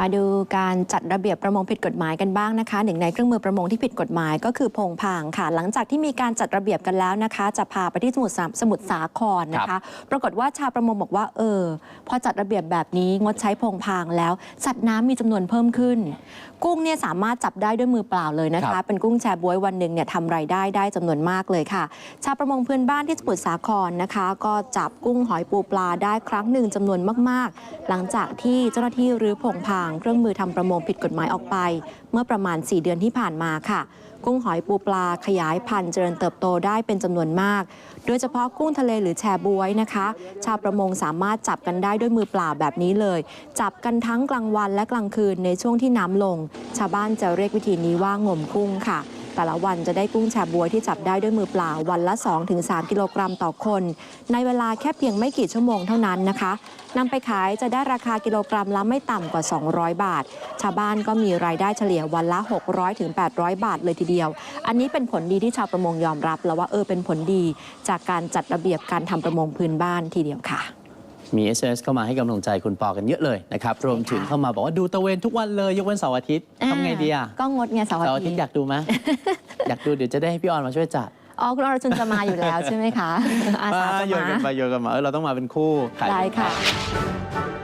มาดูการจัดระเบียบประมงผิดกฎหมายกันบ้างนะคะ หนึ่งในเครื่องมือประมงที่ผิดกฎหมายก็คือโพงพางค่ะ หลังจากที่มีการจัดระเบียบกันแล้วนะคะ จะพาไปที่สมุทรสาสมุทรสาครนะคะ ปรากฏว่าชาวประมงบอกว่า เออ พอจัดระเบียบแบบนี้งดใช้โพงพางแล้ว สัตว์น้ำมีจำนวนเพิ่มขึ้น กุ้งเนี่ยสามารถจับได้ด้วยมือเปล่าเลยนะครัคะบเป็นกุ้งแชบวยวันหนึ่งเนี่ยทำรายได้ได้จำนวนมากเลยค่ะ ชาวประมงพื้นบ้านที่สมุทรสาครนะคะ ก็จับกุ้งหอยปูปลาได้ครั้งหนึ่งจำนวนมาก ๆ หลังจากที่เจ้าหน้าที่รื้อผงพางเครื่องมือทำประมงผิดกฎหมายออกไป เมื่อประมาณ 4 เดือนที่ผ่านมาค่ะ กุ้งหอยปูปลาขยายพันธุ์เจริญเติบโตได้เป็นจำนวนมาก โดยเฉพาะกุ้งทะเลหรือแชบวยนะคะ ชาวประมงสามารถจับกันได้ด้วยมือเปล่าแบบนี้เลย จับกันทั้งกลางวันและกลางคืนในช่วงที่น้ำลง ชาวบ้านจะเรียกวิธีนี้ว่างมกุ้งค่ะ แต่ละวันจะได้กุ้งแชบวยที่จับได้ด้วยมือเปล่าวันละ 2-3 กิโลกรัมต่อคน ในเวลาแค่เพียงไม่กี่ชั่วโมงเท่านั้นนะคะนำไปขายจะได้ราคากิโลกรัมละไม่ต่ำกว่า 200 บาท ชาวบ้านก็มีรายได้เฉลี่ยวันละ 600-800 บาทเลยทีเดียว อันนี้เป็นผลดีที่ชาวประมงยอมรับ แล้วว่าเออเป็นผลดี จากการจัดระเบียบการทำประมงพื้นบ้านทีเดียวค่ะ มี SMS เข้ามาให้กำลังใจคุณปอกันเยอะเลยนะครับ รวมถึงเข้ามาบอกว่าดูตะเวนทุกวันเลย ยกเว้นเสาร์อาทิตย์ทำไงดีอะก็งดไงเสาร์เสาร์อาอาทิทิตตย์ย์อยากดูไหม อยากดูเดี๋ยวจะได้ให้พี่ออนมาช่วยจัดอ๋อคุณอรชุนจะมาอยู่แล้วใช่ไหมคะอาสาจะโยนมากันไปโยนกันมาเออเราต้องมาเป็นคู่ขายได้เป็นค่ะคู่